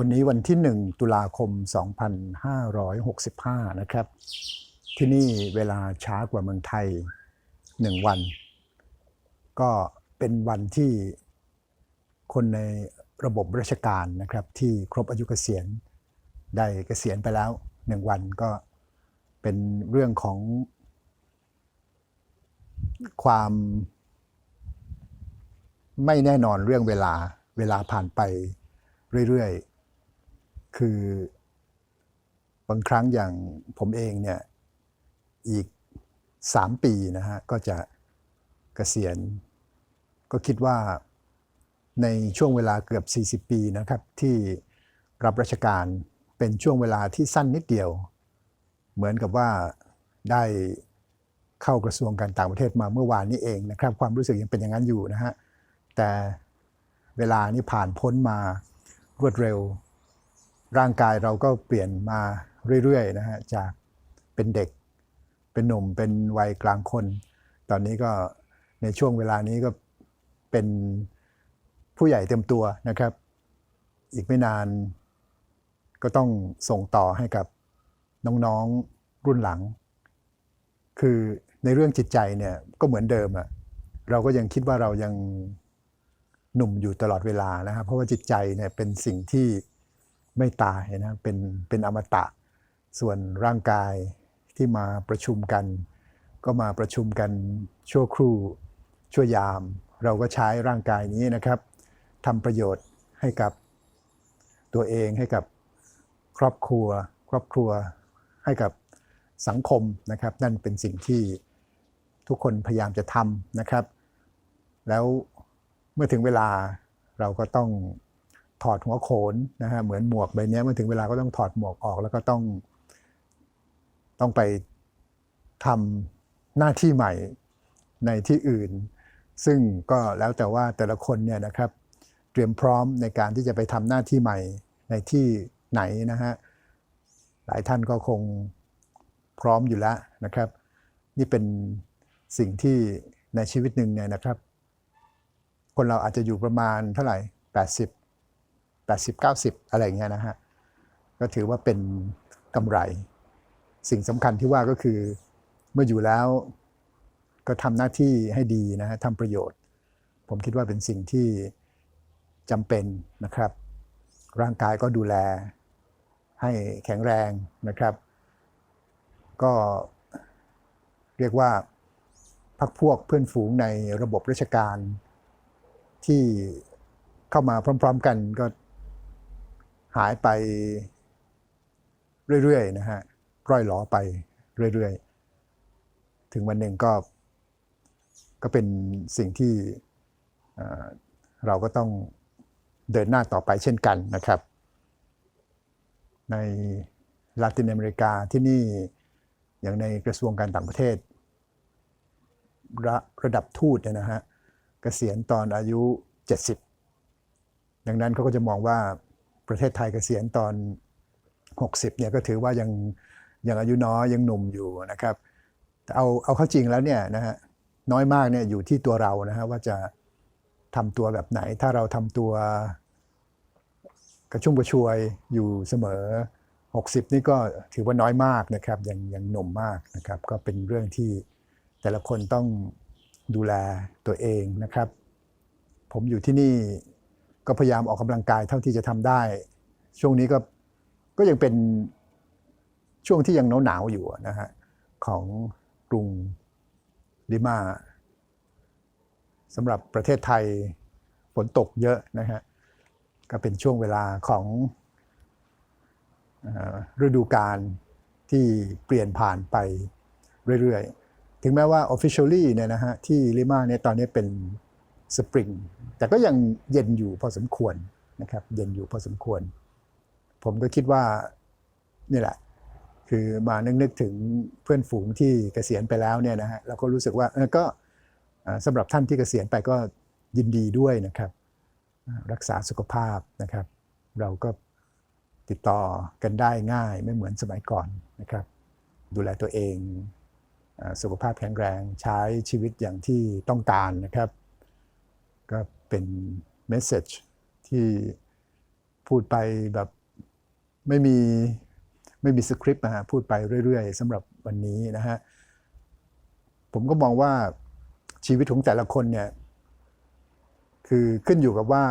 วันนี้วันที่ 1 ตุลาคม 2565 นะครับ ที่นี่เวลาช้ากว่าเมืองไทย 1 วัน ก็เป็นวันที่คนในระบบราชการนะครับ ที่ครบอายุเกษียณได้เกษียณไปแล้ว 1 วันก็เป็นเรื่องของความไม่แน่นอนเรื่องเวลาเวลาผ่านไปเรื่อยๆ คือบางครั้งอย่างผมเองเนี่ยอีก 3 ปีนะฮะก็จะเกษียณ ก็คิดว่าในช่วงเวลาเกือบ 40 ปีนะครับ ที่รับราชการเป็นช่วงเวลาที่สั้นนิดเดียว เหมือนกับว่าได้เข้ากระทรวงการต่างประเทศมาเมื่อวานนี้เองนะครับ ความรู้สึกยังเป็นอย่างนั้นอยู่นะฮะแต่เวลานี้ผ่านพ้นมารวดเร็ว ร่างกายเราก็เปลี่ยนมาเรื่อยๆนะฮะจากเป็นเด็กเป็นหนุ่มเป็นวัยกลางคน ตอนนี้ก็ในช่วงเวลานี้ก็เป็นผู้ใหญ่เต็มตัวนะครับ อีกไม่นานก็ต้องส่งต่อให้กับน้องๆรุ่นหลัง คือในเรื่องจิตใจเนี่ยก็เหมือนเดิมอะเราก็ยังคิดว่าเรายังหนุ่มอยู่ตลอดเวลานะครับเพราะว่าจิตใจเนี่ยเป็นสิ่งที่ ไม่ตายนะเป็นเป็นอมตะ ส่วนร่างกายที่มาประชุมกัน ก็มาประชุมกันชั่วครู่ชั่วยาม เราก็ใช้ร่างกายนี้นะครับทำประโยชน์ให้กับตัวเองให้กับครอบครัว ครอบครัวให้กับสังคมนะครับ นั่นเป็นสิ่งที่ทุกคนพยายามจะทำนะครับ แล้วเมื่อถึงเวลาเราก็ต้อง ถอดหัวโขนนะฮะเหมือนหมวกใบนี้เมื่อถึงเวลาก็ต้องถอดหมวกออกแล้วก็ต้อง ต้องไปทำหน้าที่ใหม่ในที่อื่น ซึ่งก็แล้วแต่ว่าแต่ละคนเนี่ยนะครับ เตรียมพร้อมในการที่จะไปทำหน้าที่ใหม่ในที่ไหนนะฮะหลายท่านก็คงพร้อมอยู่แล้วนะครับ นี่เป็นสิ่งที่ในชีวิตหนึ่งเนี่ยนะครับ คนเราอาจจะอยู่ประมาณเท่าไหร่ 80 80 90 อะไรอย่างเงี้ยนะฮะก็ถือว่าเป็นกำไร สิ่งสำคัญที่ว่าก็คือเมื่ออยู่แล้วก็ทำหน้าที่ให้ดีนะฮะทำประโยชน์ ผมคิดว่าเป็นสิ่งที่จำเป็นนะครับ ร่างกายก็ดูแลให้แข็งแรงนะครับ ก็เรียกว่าพักพวกเพื่อนฝูงในระบบราชการที่เข้ามาพร้อม ๆ กันก็ หายไปเรื่อยๆนะฮะร่อยหลอไปเรื่อยๆ ถึงวันหนึ่งก็ก็เป็นสิ่งที่เราก็ต้องเดินหน้าต่อไปเช่นกันนะครับ ในลาตินอเมริกาที่นี่อย่างในกระทรวงการต่างประเทศ ระระดับทูตเนี่ยนะฮะเกษียณตอนอายุ 70 ดังนั้นเขาก็จะมองว่า ประเทศไทยเกษียณตอน 60เนี่ยก็ถือว่ายังยังอายุน้อยยังหนุ่มอยู่นะครับแต่เอาเอาเข้าจริงแล้วเนี่ยนะฮะน้อยมากเนี่ยอยู่ที่ตัวเรานะฮะว่าจะทำตัวแบบไหน ถ้าเราทำตัวกระชุ่มกระชวยอยู่เสมอ 60 นี่ก็ถือว่าน้อยมากนะครับยังยังหนุ่มมากนะครับ ก็เป็นเรื่องที่แต่ละคนต้องดูแลตัวเองนะครับ ผมอยู่ที่นี่ ก็พยายามออกกำลังกายเท่าที่จะทำได้ ช่วงนี้ก็ก็ยังเป็นช่วงที่ยังหนาวๆอยู่นะฮะของกรุงลิมาสำหรับประเทศไทยฝนตกเยอะนะฮะก็เป็นช่วงเวลาของฤดูกาลที่เปลี่ยนผ่านไปเรื่อยๆ ถึงแม้ว่า officially เนี่ยนะฮะที่ลิมาเนี่ยตอนนี้เป็น สปริงแต่ก็ยังเย็นอยู่พอสมควรนะครับ เย็นอยู่พอสมควร ผมก็คิดว่านี่แหละ คือมานึกนึกถึงเพื่อนฝูงที่เกษียณไปแล้วเนี่ยนะฮะเราก็รู้สึกว่าก็อ่าสำหรับท่านที่เกษียณไปก็ยินดีด้วยนะครับ รักษาสุขภาพนะครับ เราก็ติดต่อกันได้ง่ายไม่เหมือนสมัยก่อนนะครับ ดูแลตัวเองสุขภาพแข็งแรงใช้ชีวิตอย่างที่ต้องการนะครับ ก็เป็นเมสเซจที่พูดไปแบบไม่มีไม่มีสคริปต์นะฮะพูดไปเรื่อยๆสำหรับวันนี้นะฮะผมก็มองว่าชีวิตของแต่ละคนเนี่ยคือขึ้นอยู่กับว่า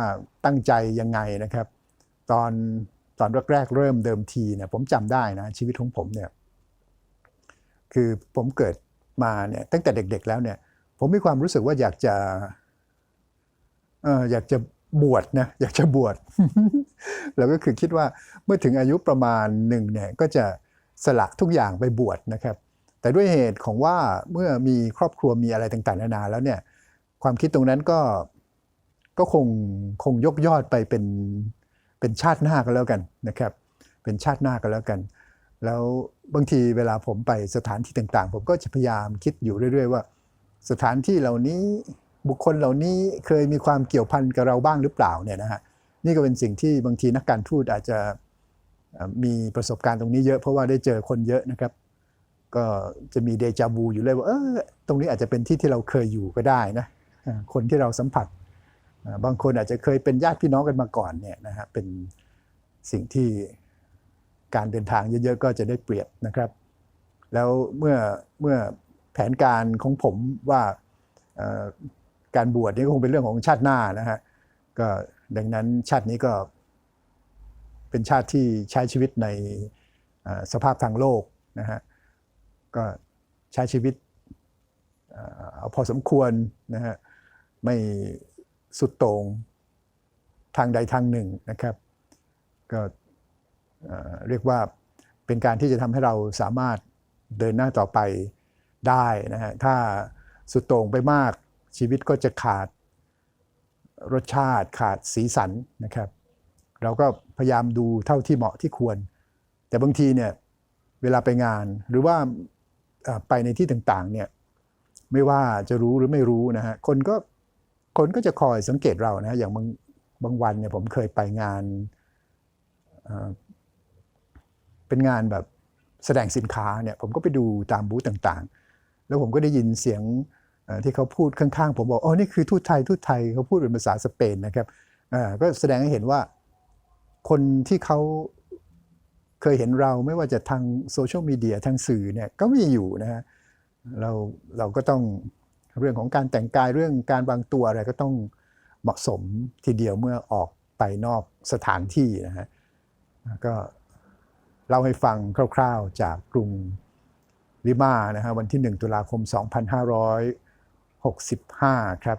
ตั้งใจยังไงนะครับ ตอนตอนแรกๆเริ่มเดิมทีเนี่ยผมจำได้นะชีวิตของผมเนี่ยคือผมเกิดมาเนี่ยตั้งแต่เด็กๆแล้วเนี่ยผมมีความรู้สึกว่าอยากจะ อยากจะบวชนะอยากจะบวชแล้วก็คือคิดว่าเมื่อถึงอายุประมาณหนึ่งเนี่ยก็จะสละทุกอย่างไปบวชนะครับ แต่ด้วยเหตุของว่าเมื่อมีครอบครัวมีอะไรต่างๆนานาแล้วเนี่ยความคิดตรงนั้นก็ก็คงคงยกยอดไปเป็นเป็นชาติหน้าก็แล้วกันนะครับ เป็นชาติหน้าก็แล้วกัน แล้วบางทีเวลาผมไปสถานที่ต่างๆ ผมก็จะพยายามคิดอยู่เรื่อย ๆ ว่า สถานที่เหล่านี้ บุคคลเหล่านี้เคยมีความเกี่ยวพันกับเราบ้างหรือเปล่าเนี่ยนะฮะนี่ก็เป็นสิ่งที่บางทีนักการทูตอาจจะมีประสบการณ์ตรงนี้เยอะเพราะว่าได้เจอคนเยอะนะครับ ก็จะมีเดจาวูอยู่เลยว่าเออตรงนี้อาจจะเป็นที่ที่เราเคยอยู่ก็ได้นะคนที่เราสัมผัส บางคนอาจจะเคยเป็นญาติพี่น้องกันมาก่อนเนี่ยนะฮะเป็นสิ่งที่การเดินทางเยอะๆก็จะได้เปรียบนะครับ แล้วเมื่อเมื่อแผนการของผมว่า การบวชนี่ก็คงเป็นเรื่องของชาติหน้านะฮะก็ดังนั้นชาตินี้ก็เป็นชาติที่ใช้ชีวิตในสภาพทางโลกนะฮะก็ใช้ชีวิตเอาพอสมควรนะฮะไม่สุดโต่งทางใดทางหนึ่งนะครับ ก็เรียกว่าเป็นการที่จะทำให้เราสามารถเดินหน้าต่อไปได้นะฮะถ้าสุดโต่งไปมาก ชีวิตก็จะขาดรสชาติขาดสีสันนะครับ เราก็พยายามดูเท่าที่เหมาะที่ควร แต่บางทีเนี่ยเวลาไปงานหรือว่าไปในที่ต่างๆเนี่ยไม่ว่าจะรู้หรือไม่รู้นะฮะคนก็คนก็จะคอยสังเกตเรานะฮะอย่างบางบางวันเนี่ยผมเคยไปงานเป็นงานแบบแสดงสินค้าเนี่ยผมก็ไปดูตามบูธต่างๆ แล้วผมก็ได้ยินเสียง ที่เขาพูดข้างๆผมบอกอ๋อนี่คือทูตไทยทูตไทยเขาพูดเป็นภาษาสเปนนะครับก็แสดงให้เห็นว่าคนที่เขาเคยเห็นเราไม่ว่าจะทางโซเชียลมีเดียทางสื่อเนี่ยก็มีอยู่นะฮะเราเราก็ต้องเรื่องของการแต่งกายเรื่องการวางตัวอะไรก็ต้องเหมาะสมทีเดียวเมื่อออกไปนอกสถานที่นะฮะก็เล่าให้ฟังคร่าว ๆจากกรุงลิมานะฮะวันที่ 1 ตุลาคม 2565ครับ